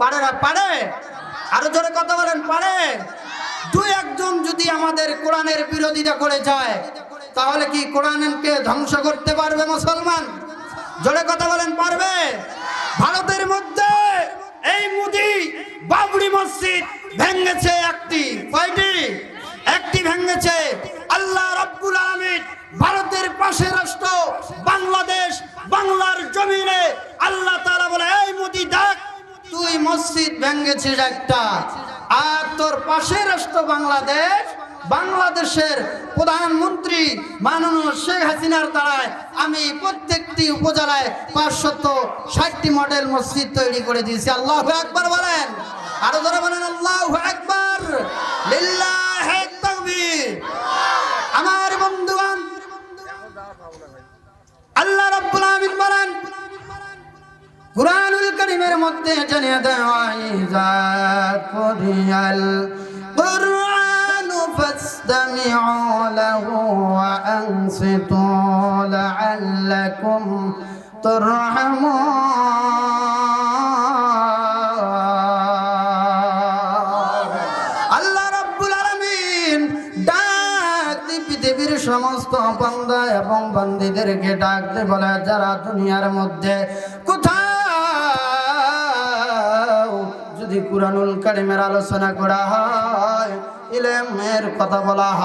পারে না পারে? আরও জোরে কথা বলেন, পারে? দুই একজন যদি আমাদের কোরআনের বিরোধিতা করে যায়, তাহলে কি কোরআনকে ধ্বংস করতে পারবে মুসলমান? জোরে কথা বলেন, পারবে? ভারতের মধ্যে এই মুদি বাবরি মসজিদ ভেঙেছে একটি। কয়টি? একটি ভেঙেছে আল্লাহ রব্বুল আলামিন ভারতের পাশে রাষ্ট্র, বাংলাদেশ, বাংলার জমিনে আল্লাহ তাআলা বলে এই মুদি দেখ তুই মসজিদ ভেঙেছিস একটা। আর তোর পাশে রাষ্ট্র বাংলাদেশ, বাংলাদেশের প্রধানমন্ত্রী মাননীয় শেখ হাসিনার দ্বারায় আমি প্রত্যেকটি উপজেলায় পাঁচশত ষাটটি মডেল মসজিদ তৈরি করে দিয়েছি। আল্লাহ একবার বলেন। আরও ধরে বলেন, আল্লাহ একবার আমার বন্ধুগণ, আল্লাহ রাব্বুল আমিন বলেন কারীমের মধ্যে জানিয়ে দেওয়া ইজা কুরিয়াল কুরআনু ফাসতামিউ লাহু ওয়া আনসিতু লাআল্লাকুম তুরহামুন। আল্লাহ রাব্বুল আলামিন ডাক পৃথিবীর সমস্ত বান্দা এবং বান্দীদেরকে ডাক দিয়ে বলে, যারা দুনিয়ার মধ্যে কোথাও যদি কুরআনুল কারীমের আলোচনা করা হয় ইলমের কথা বলা হয়।